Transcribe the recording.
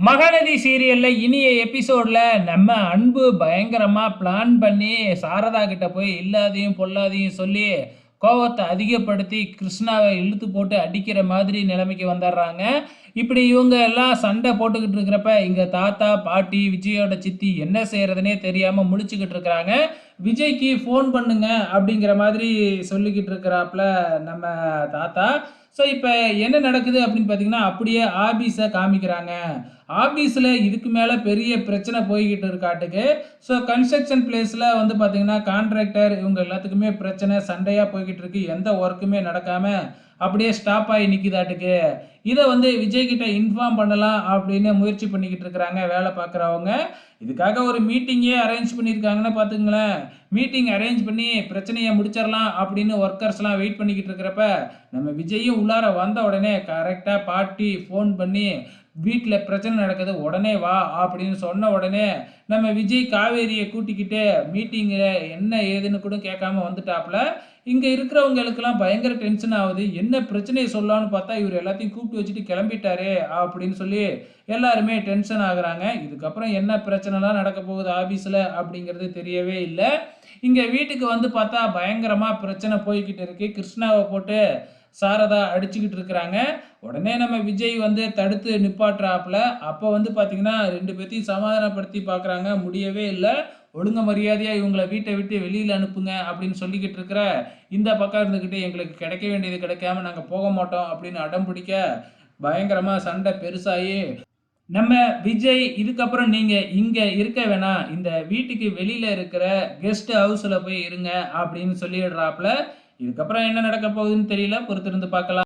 மகாநதி சீரியல்ல இனிய எபிசோட்ல நம்ம அன்பு பயங்கரமா பிளான் பண்ணி சாரதா கிட்ட போய் இல்லாதையும் பொல்லாதையும் சொல்லி கோவத்தை அதிகப்படுத்தி கிருஷ்ணாவை இழுத்து போட்டு அடிக்கிற மாதிரி நிலைமைக்கு வந்துடுறாங்க. இப்படி இவங்க எல்லாம் சண்டை போட்டுக்கிட்டு இருக்கிறப்ப இங்கே தாத்தா பாட்டி விஜயோட சித்தி என்ன செய்கிறதுனே தெரியாமல் முழிச்சுக்கிட்டு இருக்கிறாங்க. விஜய்க்கு ஃபோன் பண்ணுங்க அப்படிங்கிற மாதிரி சொல்லிக்கிட்டு இருக்கிறாப்புல நம்ம தாத்தா. ஸோ இப்போ என்ன நடக்குது அப்படின்னு பார்த்தீங்கன்னா அப்படியே ஆபீஸை காமிக்கிறாங்க. ஆபீஸில் இதுக்கு மேலே பெரிய பிரச்சனை போய்கிட்டு இருக்காட்டுக்கு. ஸோ கன்ஸ்ட்ரக்ஷன் பிளேஸில் வந்து பார்த்தீங்கன்னா கான்ட்ராக்டர் இவங்க எல்லாத்துக்குமே பிரச்சனை சண்டையாக போய்கிட்டு இருக்கு. எந்த ஒர்க்குமே நடக்காமல் அப்படியே ஸ்டாப் ஆகி நிற்கிதாட்டுக்கு இதை வந்து விஜய் கிட்ட இன்ஃபார்ம் பண்ணலாம் அப்படின்னு முயற்சி பண்ணிக்கிட்டு இருக்கிறாங்க வேலை பார்க்குறவங்க. இதுக்காக ஒரு மீட்டிங்கே அரேஞ்ச் பண்ணியிருக்காங்கன்னு பார்த்துங்களேன். மீட்டிங் அரேஞ்ச் பண்ணி பிரச்சனையை முடிச்சிடலாம் அப்படின்னு ஒர்க்கர்ஸ்லாம் வெயிட் பண்ணிக்கிட்டு இருக்கிறப்ப நம்ம விஜயும் உள்ளார வந்த உடனே கரெக்டாக பாட்டி ஃபோன் பண்ணி வீட்டில் பிரச்சனை நடக்குது உடனே வா அப்படின்னு சொன்ன உடனே நம்ம விஜய் காவேரியை கூட்டிக்கிட்டு மீட்டிங்கில் என்ன ஏதுன்னு கூட கேட்காம வந்துட்டாப்புல. இங்கே இருக்கிறவங்களுக்கெல்லாம் பயங்கர டென்ஷன் ஆகுது. என்ன பிரச்சனையை சொல்லலாம்னு பார்த்தா இவர் எல்லாத்தையும் கூப்பிட்டு வச்சுட்டு கிளம்பிட்டாரே அப்படின்னு சொல்லி எல்லாருமே டென்ஷன் ஆகுறாங்க. இதுக்கப்புறம் என்ன பிரச்சனைலாம் நடக்க போகுது ஆஃபீஸில் அப்படிங்கிறது தெரியவே இல்லை. இங்கே வீட்டுக்கு வந்து பார்த்தா பயங்கரமாக பிரச்சனை போய்கிட்டு இருக்கு. கிருஷ்ணாவை போட்டு சாரதா அடிச்சுக்கிட்டு இருக்கிறாங்க. உடனே நம்ம விஜய் வந்து தடுத்து நிப்பாட்டுறாப்புல. அப்போ வந்து பார்த்தீங்கன்னா ரெண்டு பேர்த்தையும் சமாதானப்படுத்தி பார்க்குறாங்க. முடியவே இல்லை. ஒழுங்க மரியாதையாக இவங்களை வீட்டை விட்டு வெளியில் அனுப்புங்க அப்படின்னு சொல்லிக்கிட்டு இருக்கிற இந்த பக்கம் இருந்துக்கிட்டு எங்களுக்கு கிடைக்க வேண்டியது கிடைக்காம நாங்கள் போக மாட்டோம் அப்படின்னு அடம் பிடிக்க பயங்கரமாக சண்டை பெருசாகி நம்ம விஜய் இதுக்கப்புறம் நீங்கள் இங்கே இருக்க வேணாம். இந்த வீட்டுக்கு வெளியில் இருக்கிற கெஸ்ட் ஹவுஸில் போய் இருங்க அப்படின்னு சொல்லிடுறாப்புல இதுக்கப்புறம் என்ன நடக்க போகுதுன்னு தெரியல பொறுத்திருந்து பார்க்கலாம்.